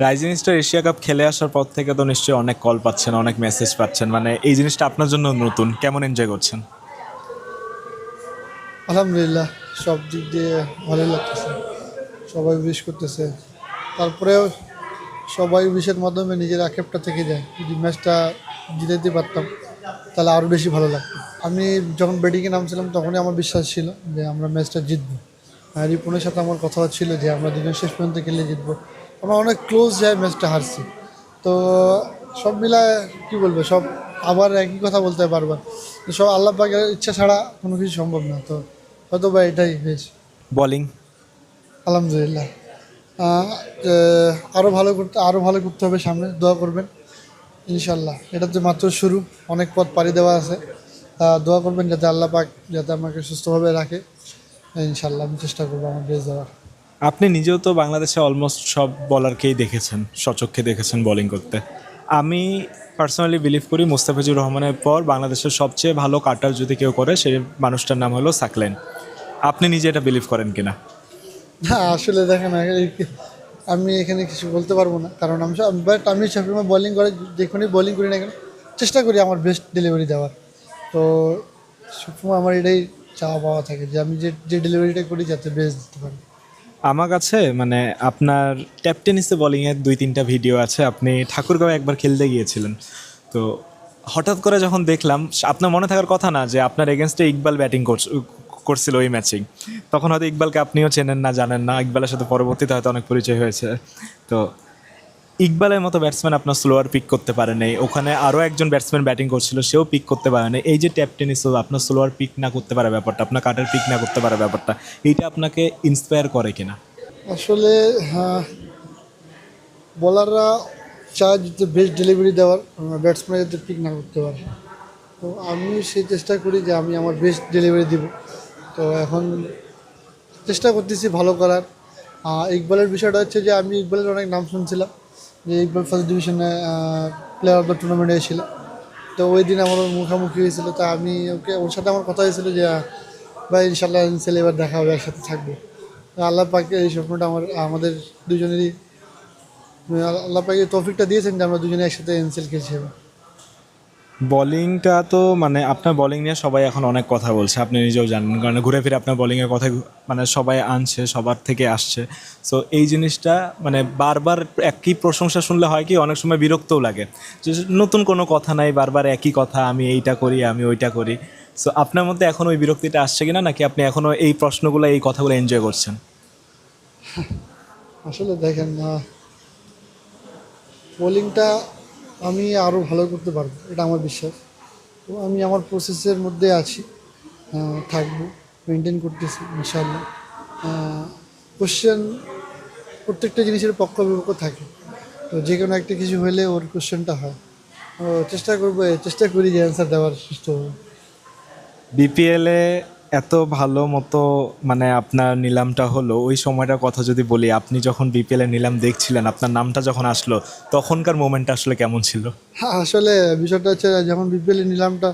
Rising star Asia cup খেলে আসার পর থেকে তো নিশ্চয়ই অনেক কল পাচ্ছেন, অনেক মেসেজ পাচ্ছেন। মানে এই জিনিসটা আপনার জন্য নতুন, কেমন এনজয় করছেন? আলহামদুলিল্লাহ, সব দিক দিয়ে ভালোই লাগতেছে। সবাই উইশ করতেছে। তারপরেও সবাই উইশের মাধ্যমে নিজের আক্ষেপটা থেকে যায়। যদি ম্যাচটা জিতে দিতে পারতাম, তাহলে আরও বেশি ভালো লাগতো। আমি যখন ব্যাটিংয়ে নামছিলাম, তখনই আমার বিশ্বাস ছিল যে আমরা ম্যাচটা জিতবো। রিপনের সাথে আমার কথা ছিল যে আমরা দুজন শেষ পর্যন্ত খেলে জিতবো। আমরা অনেক ক্লোজ যায় ম্যাচটা হারছি। তো সব মিলায় কী বলব সব আবার একই কথা বলতে পারবার তো সব আল্লাহ পাকের ইচ্ছা ছাড়া কোনো কিছু সম্ভব না। তো হয়তো বা এটাই হয়েছে। বলিং আলহামদুলিল্লাহ। আরও ভালো করতে আরও ভালো করতে হবে সামনে দোয়া করবেন। ইনশাল্লাহ এটা তো মাত্র শুরু অনেক পথ পাড়ি দেওয়া আছে। দোয়া করবেন যাতে আল্লাহ পাক যাতে আমাকে সুস্থভাবে রাখে। ইনশাল্লাহ আমি চেষ্টা করব আমার বেশ দেওয়ার। আপনি নিজেও তো বাংলাদেশে অলমোস্ট সব বলারকেই দেখেছেন, সচক্ষে দেখেছেন বোলিং করতে। আমি পার্সোনালি বিলিভ করি মুস্তাফিজুর রহমানের পর বাংলাদেশের সবচেয়ে ভালো কাটার যদি কেউ করে, সেই মানুষটার নাম হলো সাকলেন। আপনি নিজে এটা বিলিভ করেন কিনা? না, আসলে দেখেন আমি এখানে কিছু বলতে পারব না, কারণ আমি বাট আমি সবসময় বোলিং করে যেখানেই বোলিং করি না কেন, চেষ্টা করি আমার বেস্ট ডেলিভারি দেওয়ার। তো সবসময় আমার এটাই চাওয়া পাওয়া থাকে যে আমি যে যে ডেলিভারিটা করি যাতে বেস্ট দিতে পারি। আমার কাছে মানে আপনার ট্যাপ টেনিসে বোলিংয়ের দুই, তিনটা ভিডিও আছে। আপনি ঠাকুরগাঁও একবার খেলতে গিয়েছিলেন। তো হঠাৎ করে যখন দেখলাম, আপনার মনে থাকার কথা না যে আপনার এগেনস্টে ইকবাল ব্যাটিং করছিল ওই ম্যাচে তখন হয়তো ইকবালকে আপনিও চেনেন না, জানেন না। ইকবালের সাথে পরবর্তীতে হয়তো অনেক পরিচয় হয়েছে। তো ইকবালের মতো ব্যাটসম্যান আপনার স্লোয়ার পিক করতে পারে নাই। ওখানে আরও একজন ব্যাটসম্যান ব্যাটিং করছিল, সেও পিক করতে পারে নাই। এই যে ট্যাপ টেনিস আপনার স্লোয়ার পিক না করতে পারে ব্যাপারটা, আপনার কাটার পিক না করতে পারে ব্যাপারটা, এইটা আপনাকে ইন্সপায়ার করে কিনা? আসলে হ্যাঁ বলাররা চায় যাতে বেস্ট ডেলিভারি দেওয়ার ব্যাটসম্যান যাতে পিক না করতে পারে। তো আমি সেই চেষ্টা করি যে আমি আমার বেস্ট ডেলিভারি দিব। তো এখন চেষ্টা করতেছি ভালো করার। ইকবালের বিষয়টা হচ্ছে যে আমি ইকবালের অনেক নাম শুনছিলাম। যে ইকবাল ফার্স্ট ডিভিশনে প্লেয়ার অফ দ্য টুর্নামেন্টে এসেছিল তো ওই দিন আমার মুখোমুখি হয়েছিল, তা আমি ওকে, ওর সাথে আমার কথা হয়েছিল যে, ভাই ইনশাল্লাহ ছেলে এবার দেখা হবে, একসাথে থাকব। আল্লাহ পাকে এই স্বপ্নটা আমার, আমাদের দুজনেরই, আল্লাহ পাকে তফিকটা দিয়েছেন যে আমরা দুজনে একসাথে এনসেল খেলছি এবার। বোলিংটা তো মানে আপনার বোলিং নিয়ে সবাই এখন অনেক কথা বলছে। আপনি নিজেও জানেন, কারণ ঘুরে ফিরে আপনার বোলিংয়ের কথা মানে সবাই আনছে, সবার থেকে আসছে। সো এই জিনিসটা মানে বারবার একই প্রশংসা শুনলে হয় কি, অনেক সময় বিরক্তও লাগে। যে নতুন কোনো কথা নাই, বারবার একই কথা, আমি এইটা করি, আমি ওইটা করি। সো আপনার মধ্যে এখন ওই বিরক্তিটা আসছে কিনা, নাকি আপনি এখনও এই প্রশ্নগুলো, এই কথাগুলো এনজয় করছেন? আসলে দেখেন বোলিংটা আমি আরও ভালো করতে পারব, এটা আমার বিশ্বাস। তো আমি আমার প্রসেসের মধ্যে আছি থাকব মেনটেন করতেছি ইনশাল্লাহ কোশ্চেন প্রত্যেকটা জিনিসের পক্ষ বিপক্ষ থাকে। তো যে কোনো একটা কিছু হলে ওর কোশ্চেনটা হয়। চেষ্টা করব, চেষ্টা করি যে অ্যান্সার দেওয়ার সুস্থভাবে বিপিএলে এত ভালো মতো মানে আপনার নিলামটা হলো, ওই সময়টার কথা যদি বলি, আপনি যখন বিপিএলের নিলাম দেখছিলেন, আপনার নামটা যখন আসলো, তখনকার মোমেন্টটা আসলে কেমন ছিল? হ্যাঁ আসলে বিষয়টা হচ্ছে যখন বিপিএলের নিলামটা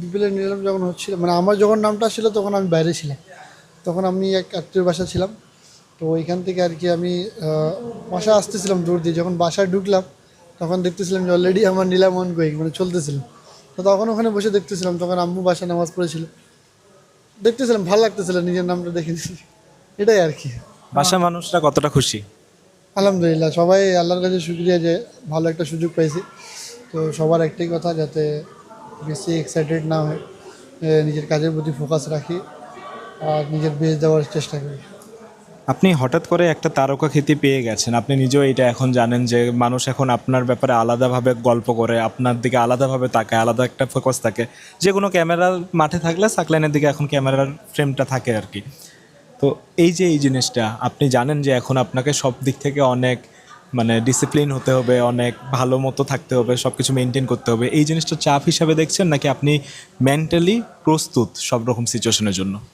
বিপিএলের নিলাম যখন হচ্ছিল মানে আমার যখন নামটা ছিল তখন আমি বাইরে ছিলাম। তখন আমি এক আত্মীয় বাসা ছিলাম। তো ওইখান থেকে আর কি আমি বাসায় আসতেছিলাম দূর দিয়ে। যখন বাসায় ঢুকলাম, তখন দেখতেছিলাম যে অলরেডি আমার নিলাম অন গোয়িং মানে চলতেছিল। তো তখন ওখানে বসে দেখতেছিলাম, তখন আম্মু বাসায় নামাজ পড়েছিল। দেখতেছিলাম ভালো লাগতেছিল নিজের নামটা দেখে এটাই আর কি। বাসা মানুষরা কতটা খুশি? আলহামদুলিল্লাহ সবাই আল্লাহর কাছে শুক্রিয়া যে ভালো একটা সুযোগ পেয়েছি তো সবার একটাই কথা যাতে বেশি এক্সাইটেড না হয় নিজের কাজের প্রতি ফোকাস রাখি আর নিজের বেশ দেওয়ার চেষ্টা করি। আপনি হঠাৎ করে একটা তারকা খ্যাতি পেয়ে গেছেন। আপনি নিজেও এটা এখন জানেন যে মানুষ এখন আপনার ব্যাপারে আলাদাভাবে গল্প করে, আপনার দিকে আলাদাভাবে তাকায়, আলাদা একটা ফোকাস থাকে। যে কোনো ক্যামেরার মাঠে থাকলে সাকলাইনের দিকে এখন ক্যামেরার ফ্রেমটা থাকে আর কি। তো এই যে এই জিনিসটা, আপনি জানেন যে এখন আপনাকে সব দিক থেকে অনেক মানে ডিসিপ্লিন হতে হবে, অনেক ভালো মতো থাকতে হবে সব কিছু মেনটেন করতে হবে। এই জিনিসটা চাপ হিসাবে দেখছেন নাকি আপনি মেন্টালি প্রস্তুত সব রকম সিচুয়েশনের জন্য?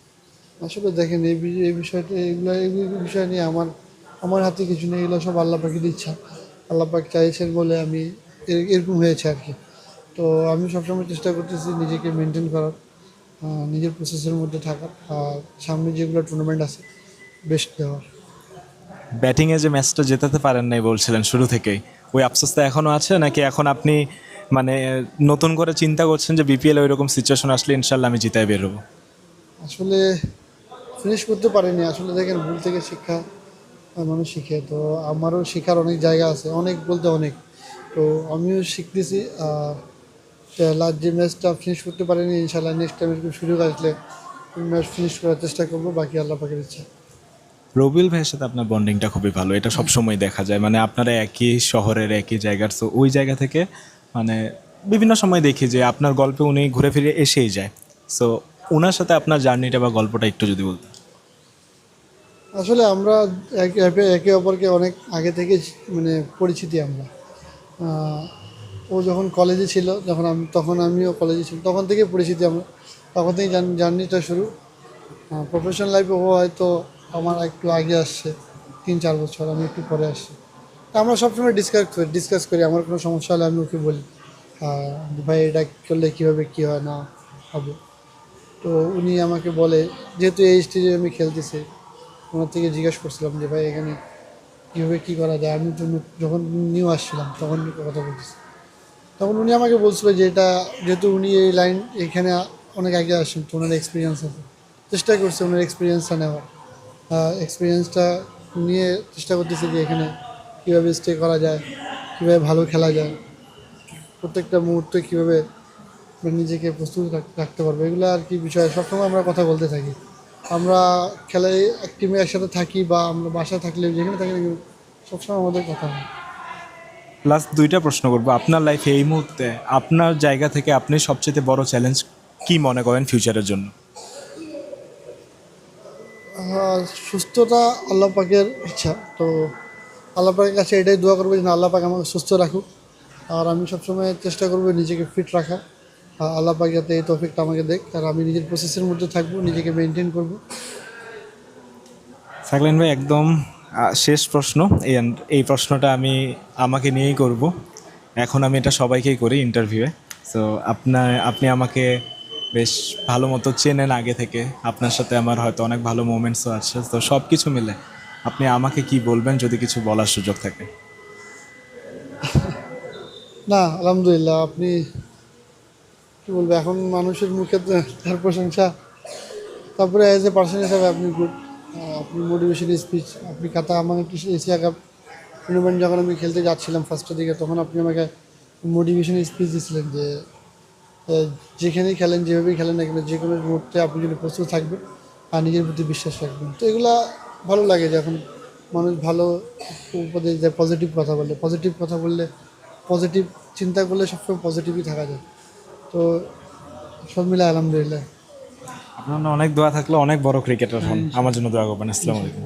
আসলে দেখেন এই এই বিষয়টা এগুলো এই বিষয় নিয়ে আমার আমার হাতে কিছু নেই এগুলো সব আল্লাহ পাখির ইচ্ছা। আল্লাহ পাক চাইছেন বলে আমি এর- এরকম হয়েছে আর কি। তো আমি সবসময় চেষ্টা করতেছি নিজেকে মেনটেন করার নিজের প্রসেসের মধ্যে থাকার আর সামনে যেগুলো টুর্নামেন্ট আছে বেস্ট দেওয়ার। ব্যাটিংয়ে যে ম্যাচটা জেতাতে পারেন নাই বলছিলেন শুরু থেকেই ওই আফসোস আফসোসটা এখনও আছে? নাকি এখন আপনি মানে নতুন করে চিন্তা করছেন যে বিপিএল ওই রকম সিচুয়েশন আসলে ইনশাল্লাহ আমি জিতায় বেরোবো আসলে ফিনিশ করতে পারিনি। আসলে দেখেন, ভুল থেকে শিক্ষা মানুষ শিখে। তো আমারও শেখার অনেক জায়গা আছে, অনেক বলতে অনেক। তো আমিও শিখতেছি লাস্ট যে ম্যাচটা ফিনিশ করতে পারিনি ইনশাল্লাহ নেক্সট টাইম সুযোগ আসলে ম্যাচ ফিনিশ করার চেষ্টা করব, বাকি আল্লাহ পাকের ইচ্ছা। রবিউল ভাইয়ের সাথে আপনার বন্ডিংটা খুবই ভালো, এটা সবসময় দেখা যায়। মানে আপনারা একই শহরের, একই জায়গার তো ওই জায়গা থেকে মানে বিভিন্ন সময় দেখি যে আপনার গল্পে উনি ঘুরে ফিরে এসেই যায়। সো ওনার সাথে আপনার জার্নিটা বা গল্পটা একটু যদি বলতেন। আসলে আমরা একে একে- অপরকে অনেক আগে থেকে মানে পরিচিতি আমরা। ও যখন কলেজে ছিল, যখন আমি, তখন আমিও কলেজে ছিলাম, তখন থেকে পরিচিতি আমরা। তখন থেকেই জার্নিটা শুরু। প্রফেশনাল লাইফে ও হয়তো আমার একটু আগে আসছে, তিন চার বছর, আমি একটু পরে আসছি। আমরা সবসময় ডিসকাস করি ডিসকাস করি, আমার কোনো সমস্যা হলে আমি ওকে বলি ভাই এটা করলে কীভাবে কী হয় না হবে। তো উনি আমাকে বলে, যেহেতু এই স্টেজে আমি খেলতেছি, ওনার থেকে জিজ্ঞেস করছিলাম যে, ভাই, এখানে কীভাবে কী করা যায়? আমি যখন নিউ আসছিলাম, তখন কথা বলতেছি। তখন উনি আমাকে বলছিল যে, এটা, যেহেতু উনি এই লাইন এখানে অনেক আগে আসেন তো ওনার এক্সপিরিয়েন্স আছে। চেষ্টা করছে ওনার এক্সপিরিয়েন্সটা নেওয়ার। এক্সপিরিয়েন্সটা নিয়ে চেষ্টা করতেছে যে, এখানে কীভাবে স্টে করা যায়, কীভাবে ভালো খেলা যায়। প্রত্যেকটা মুহূর্তে কীভাবে নিজেকে প্রস্তুত রাখতে পারব। এগুলো আর কি বিষয়ে। সবসময় আমরা কথা বলতে থাকি। আমরা খেলায় এক টিমে একসাথে থাকি বা আমরা বাসায় থাকলে যেখানে থাকি সবসময় আমাদের কথা হয়। লাস্ট দুইটা প্রশ্ন করব। আপনার লাইফে এই মুহূর্তে আপনার জায়গা থেকে আপনি সবচেয়ে বড় চ্যালেঞ্জ কি মনে করেন ফিউচারের জন্য? সুস্থতা আল্লাহ পাকের ইচ্ছা। তো আল্লাহ পাকের কাছে এটাই দোয়া করব যে আল্লাহ পাক আমাকে সুস্থ রাখুক। আর আমি সবসময় চেষ্টা করব নিজেকে ফিট রাখা আল্লাহ পাক যাতে এই টপিকটা আমাকে দেখ। আর আমি নিজের প্রসেসের মধ্যে থাকব নিজেকে মেনটেন করব। সাকলেন ভাই একদম শেষ প্রশ্ন। এই প্রশ্নটা আমি আমাকে নিয়েই করব। এখন আমি এটা সবাইকেই করি ইন্টারভিউয়ে সো আপনার আপনি আমাকে বেশ ভালো মতো চেনেন আগে থেকে। আপনার সাথে আমার হয়তো অনেক ভালো মোমেন্টসও আছে। তো সব কিছু মিলে আপনি আমাকে কি বলবেন যদি কিছু বলার সুযোগ থাকে? না আলহামদুলিল্লাহ আপনি কি বলব, এখন মানুষের মুখে তার প্রশংসা। তারপরে অ্যাজ এ পার্সন হিসাবে আপনি গুড আপনি মোটিভেশন স্পিচ আপনি কথা আমাকে এশিয়া কাপ টুর্নামেন্ট যখন আমি খেলতে যাচ্ছিলাম ফার্স্টের দিকে, তখন আপনি আমাকে মোটিভেশন স্পিচ দিয়েছিলেন যে যেখানেই খেলেন, যেভাবেই খেলেন না কেন যে কোনো মুহূর্তে আপনি যদি প্রস্তুত থাকবেন আর নিজের প্রতি বিশ্বাস রাখবেন। তো এগুলা ভালো লাগে যখন মানুষ ভালো উপদেশ দেয় পজিটিভ কথা বলে। পজিটিভ কথা বললে পজিটিভ চিন্তা করলে সবসময় পজিটিভই থাকা যায়। তো সব মিলে আলহামদুলিল্লাহ। আপনার অনেক দোয়া থাকলে অনেক বড় ক্রিকেটার হন। আমার জন্য দোয়া করবেন। আসসালামু আলাইকুম।